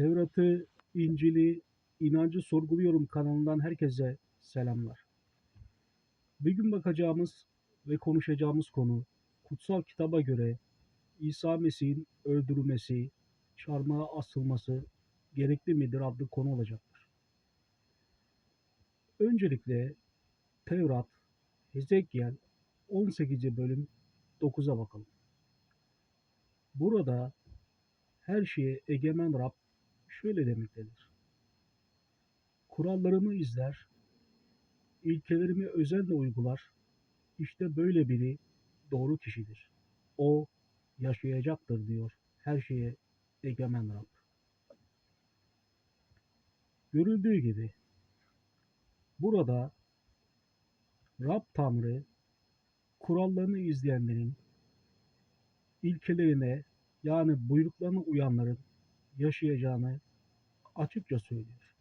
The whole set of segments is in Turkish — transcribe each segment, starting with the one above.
Tevrat'ı, İncil'i, inancı sorguluyorum kanalından herkese selamlar. Bugün bakacağımız ve konuşacağımız konu kutsal kitaba göre İsa Mesih'in öldürülmesi, çarmıha asılması gerekli midir adlı konu olacaktır. Öncelikle Tevrat, Hezekiel 18. bölüm 9'a bakalım. Burada her şeye egemen Rab şöyle demektedir. Kurallarımı izler, ilkelerimi özenle uygular. İşte böyle biri doğru kişidir. O yaşayacaktır diyor her şeye egemen Rab. Görüldüğü gibi burada Rab Tanrı kurallarını izleyenlerin ilkelerine yani buyruklarına uyanların yaşayacağını açıkça söylüyor.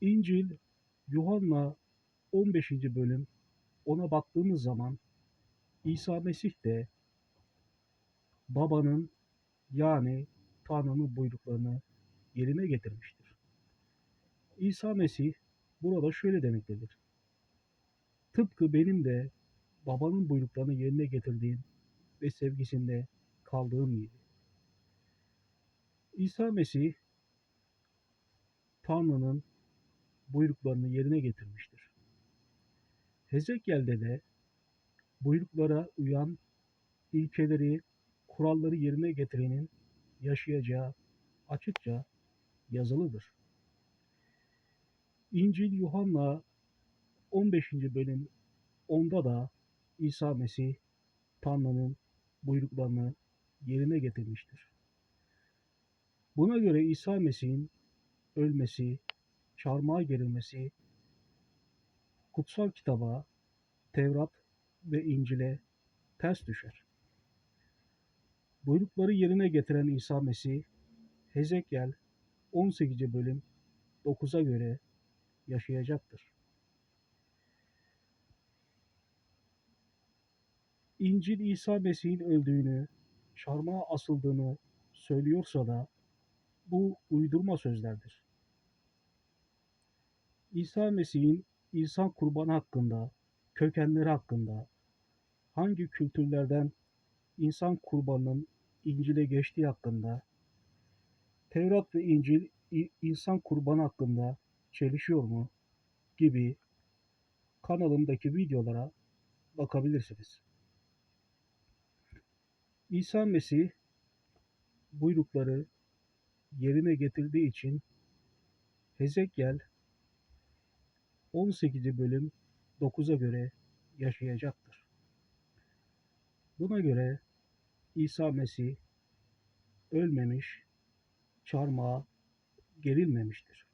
İncil Yuhanna 15. bölüm ona baktığımız zaman İsa Mesih de babanın yani Tanrı'nın buyruklarını yerine getirmiştir. İsa Mesih burada şöyle demektedir. Tıpkı benim de babanın buyruklarını yerine getirdiğim ve sevgisinde kaldığım gibi. İsa Mesih Tanrı'nın buyruklarını yerine getirmiştir. Hezekiel'de de buyruklara uyan ilkeleri, kuralları yerine getirenin yaşayacağı açıkça yazılıdır. İncil Yuhanna 15. bölüm 10'da da İsa Mesih Tanrı'nın buyruklarını yerine getirmiştir. Buna göre İsa Mesih'in ölmesi, çarmıha gerilmesi, kutsal kitaba, Tevrat ve İncil'e ters düşer. Buyrukları yerine getiren İsa Mesih, Hezekiel 18. bölüm 9'a göre yaşayacaktır. İncil İsa Mesih'in öldüğünü, çarmıha asıldığını söylüyorsa da bu uydurma sözlerdir. İsa Mesih'in insan kurbanı hakkında, kökenleri hakkında, hangi kültürlerden insan kurbanının İncil'e geçtiği hakkında, Tevrat ve İncil insan kurbanı hakkında çelişiyor mu gibi kanalımdaki videolara bakabilirsiniz. İsa Mesih buyrukları yerine getirdiği için Hezekiel 18. bölüm 9'a göre yaşayacaktır. Buna göre İsa Mesih ölmemiş, çarmıha gerilmemiştir.